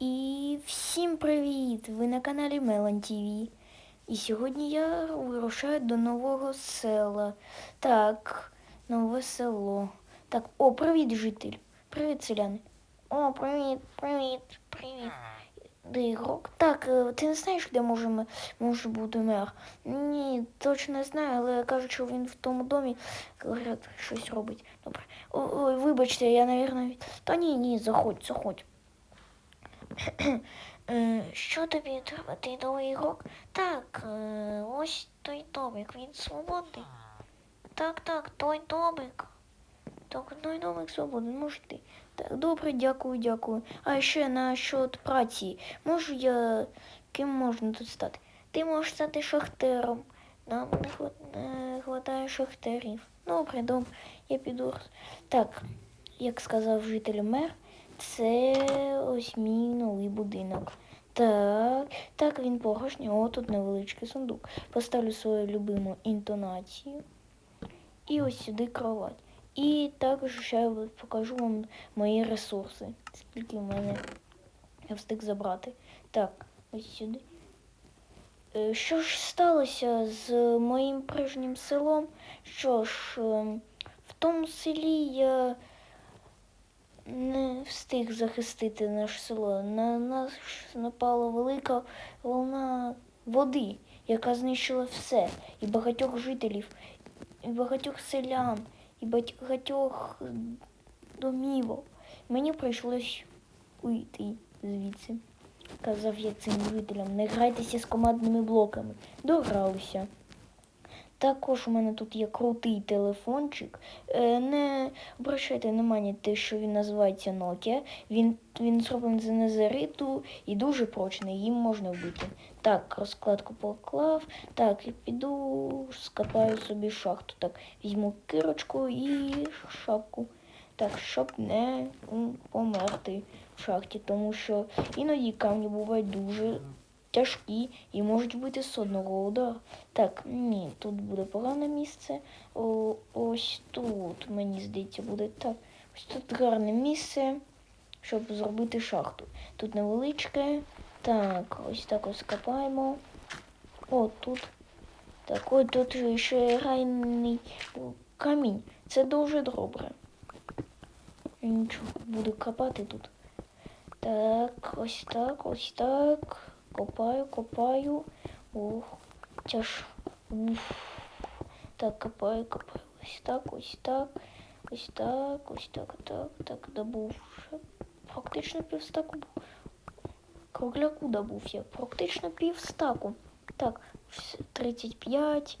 І всім привіт! Ви на каналі Мелан ТВ. І сьогодні я вирушаю до нового села. Так, нове село. Так, о, привіт, житель. Привіт, селяни. О, привіт, привіт, привіт. Де ігрок? Так, е, ти не знаєш, де можемо може бути мер? Ні, точно не знаю, але кажуть, що він в тому домі щось робить. Добре. Ой, вибачте, я, навірно, від... Та ні, ні, заходь, заходь. Е, Що тобі треба? Ти новий ігрок? Так, е, ось той домик, він свободний. Так, так, той домик. Так, той домик свободний, можеш ти. Так, добре, дякую, дякую. А ще насчет праці. Можу я. Ким можна тут стати? Ти можеш стати шахтером. Нам не хватає шахтерів. Добре, добре, я піду. Так, як сказав житель мер, це ось мій новий будинок. Так, так він порожній. О, тут невеличкий сундук. Поставлю свою любиму інтонацію. І ось сюди кровать. І також ще я покажу вам мої ресурси. Скільки в мене я встиг забрати. Так, ось сюди. Е, Що ж сталося з моїм прежнім селом? Що ж, ем, в тому селі я не встиг захистити наше село. На нас напала велика волна води, яка знищила все, і багатьох жителів, і багатьох селян, і багатьох домівок. Мені прийшлось уйти звідси. Казав я цим жителям, не грайтеся з командними блоками. Догралися. Також у мене тут є крутий телефончик. Е, Не обращайте внимання те, що він називається Nokia. Він, він зроблений з незериту і дуже прочний, їм можна вбити. Так, розкладку поклав. Так, і піду скопаю собі шахту. Так, візьму кирочку і шапку. Так, щоб не померти в шахті, тому що іноді камні бувають дуже тяжкі і можуть бути з одного удару. Так, ні, тут буде погане місце. О, ось тут, мені здається, буде так. Ось тут гарне місце, щоб зробити шахту. Тут невеличке. Так, ось так ось копаємо. О, тут. Так, ось тут ще грайний камінь. Це дуже добре. Нічого, буду копати тут. Так, ось так, ось так. Копаю, копаю. Ох, тяж. Уф. Так, копаю, копаю. Ось так, ось так. Ось так, ось так, так, так, добув. ще Практично півстаку був. Кругляку добув я. Практично півстаку. Так, 35.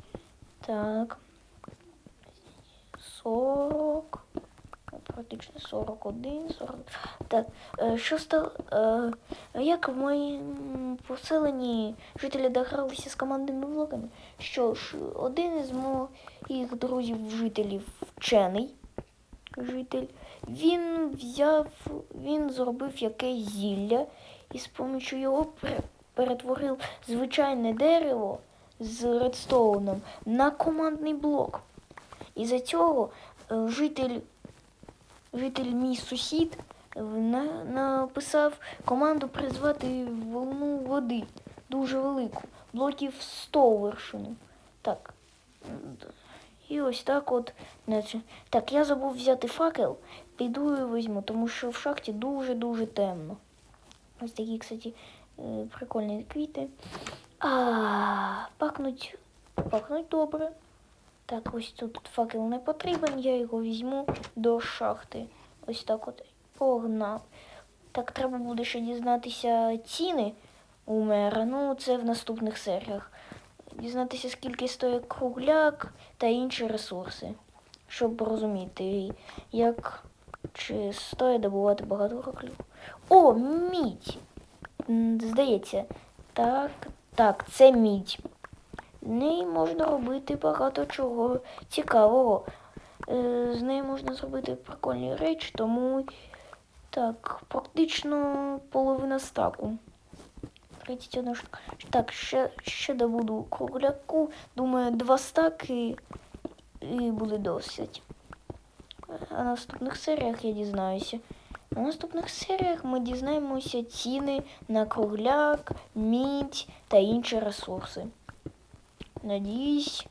Так. 40. Практично 41, 40. Так, що стало? Е, як в моєму поселенні жителі догралися з командними блоками? Що ж, один із моїх друзів жителів вчений житель, він взяв, він зробив якесь зілля і з помічю його перетворив звичайне дерево з редстоуном на командний блок. І за цього е, житель житель мій сусід на, написав команду призвати волну води дуже велику, блоків 100 вершину. Так. І ось так от. Так, я забув взяти факел, піду і візьму, тому що в шахті дуже-дуже темно. Ось такі, кстати, е, прикольні квіти. А, пахнуть, пахнуть добре. Так, ось тут факел не потрібен, я його візьму до шахти. Ось так от погнав. Так, треба буде ще дізнатися ціни у мера. Ну, це в наступних серіях. Дізнатися, скільки стоїть кругляк та інші ресурси, щоб розуміти, як чи стоїть добувати багато круглю. О, мідь! Здається, так, так, це мідь. Неї можна робити багато чого цікавого. Е, З неї можна зробити прикольні речі, тому так, практично половина стаку. 31 штука. Так, ще, ще добуду кругляку. Думаю, два стаки і буде досить. А в наступних серіях я дізнаюся, На наступних серіях ми дізнаємося ціни на кругляк, мідь та інші ресурси. Надіюсь,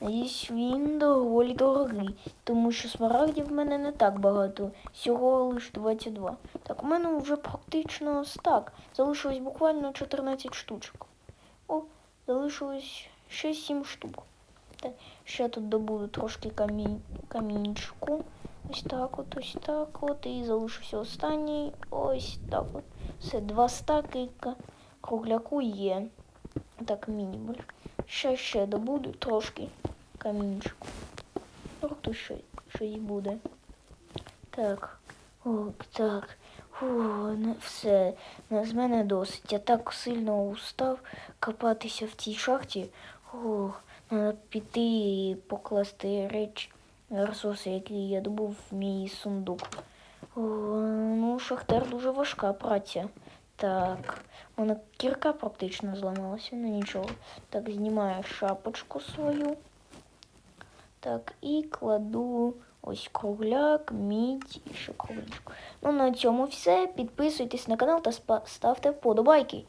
надіюсь, він доволі дорогий, тому що смарагдів в мене не так багато, всього лише 22. Так, у мене вже практично стак. Залишилось буквально 14 штучок. О, залишилось ще 7 штук. Так, ще тут добуду трошки камінь, камінчику. Ось так от, ось так от. І залишився останній. Ось так от. Все, два стаки кругляку є. Так, мінімаль. Ще ще добуду трошки камінчику. Ну, тут ще щось буде. Так. О, так. Фу, не все. З мене досить. Я так сильно устав копатися в цій шахті. О, треба піти і покласти речі, ресурси, які я добув в мій сундук. О, ну, шахтар дуже важка праця. Так, мене кірка практично зламалася, ну нічого. Так, знімаю шапочку свою. Так, і кладу ось кругляк, мідь і ще круглячку. Ну, на цьому все. Підписуйтесь на канал та ставте вподобайки.